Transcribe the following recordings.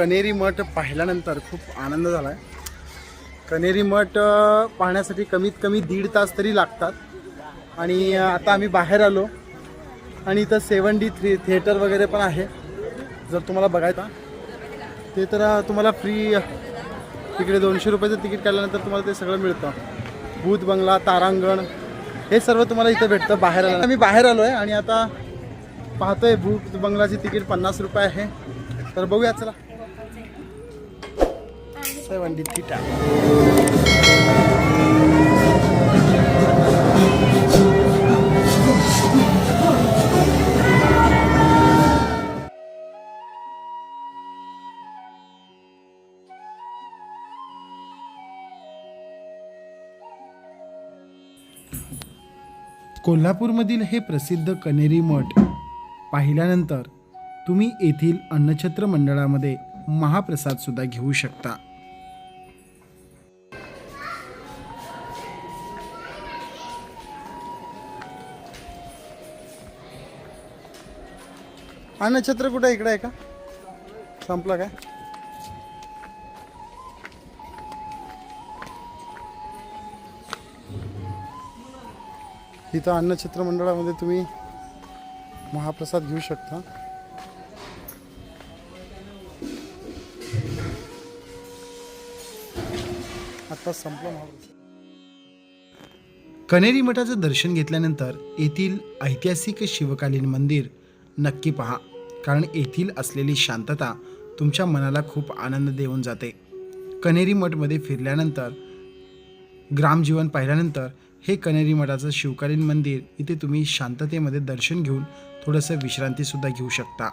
कनेरी मठ पाहिल्यानंतर खूप आनंद झाला आहे कनेरी मठ पाहण्यासाठी कमीत कमी दीड तास तरी लागतात. आणि आता आम्ही बाहेर आलो. आणि इथं सेवन डी थ्री थिएटर वगैरे पण आहे. जर तुम्हाला बघायचा ते तर तुम्हाला फ्री तिकडे दोनशे रुपयाचं तिकीट काढल्यानंतर तुम्हाला ते सगळं मिळतं. भूत बंगला तारांगण हे सर्व तुम्हाला इथं भेटतं बाहेर आलं आम्ही बाहेर आलो आहे आणि आता पाहतोय भूत बंगलाची तिकीट पन्नास रुपये आहे. तर बघूया चला. सेवन डी कोल्हापूरमधील हे प्रसिद्ध कनेरी मठ पाहिल्यानंतर तुम्ही येथील अन्नछत्र मंडळामध्ये महाप्रसादसुद्धा घेऊ शकता. अन्नछत्र कुठे इकडे आहे का? संपलं काय? इथं अन्नछत्र मंडळामध्ये तुम्ही महाप्रसाद घेऊ शकता. आता संपलं महाप्रसाद. कनेरी मठाचं दर्शन घेतल्यानंतर येथील ऐतिहासिक शिवकालीन मंदिर नक्की पहा. कारण येथील असलेली शांतता तुमच्या मनाला खूप आनंद देऊन जाते. कनेरी मठमध्ये फिरल्यानंतर ग्रामजीवन पाहिल्यानंतर हे कनेरी मठाचं शिवकालीन मंदिर इथे तुम्ही शांततेमध्ये दर्शन घेऊन थोडंसं विश्रांतीसुद्धा घेऊ शकता.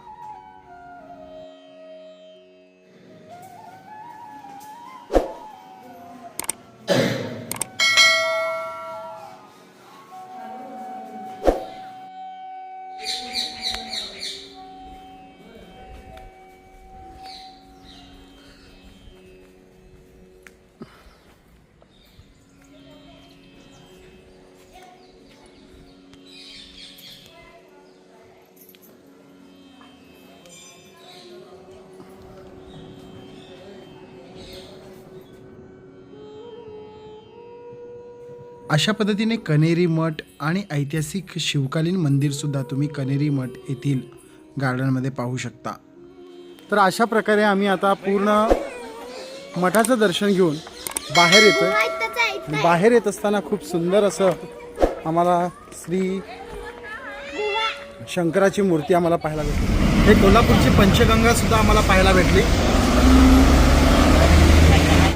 अशा पद्धतीने कनेरी मठ आणि ऐतिहासिक शिवकालीन मंदिरसुद्धा तुम्ही कनेरी मठ येथील गार्डनमध्ये पाहू शकता. तर अशा प्रकारे आम्ही आता पूर्ण मठाचं दर्शन घेऊन बाहेर येतो बाहेर येत असताना खूप सुंदर असं आम्हाला श्री शंकराची मूर्ती आम्हाला पाहायला भेटली. हे कोल्हापूरची पंचगंगासुद्धा आम्हाला पाहायला भेटली.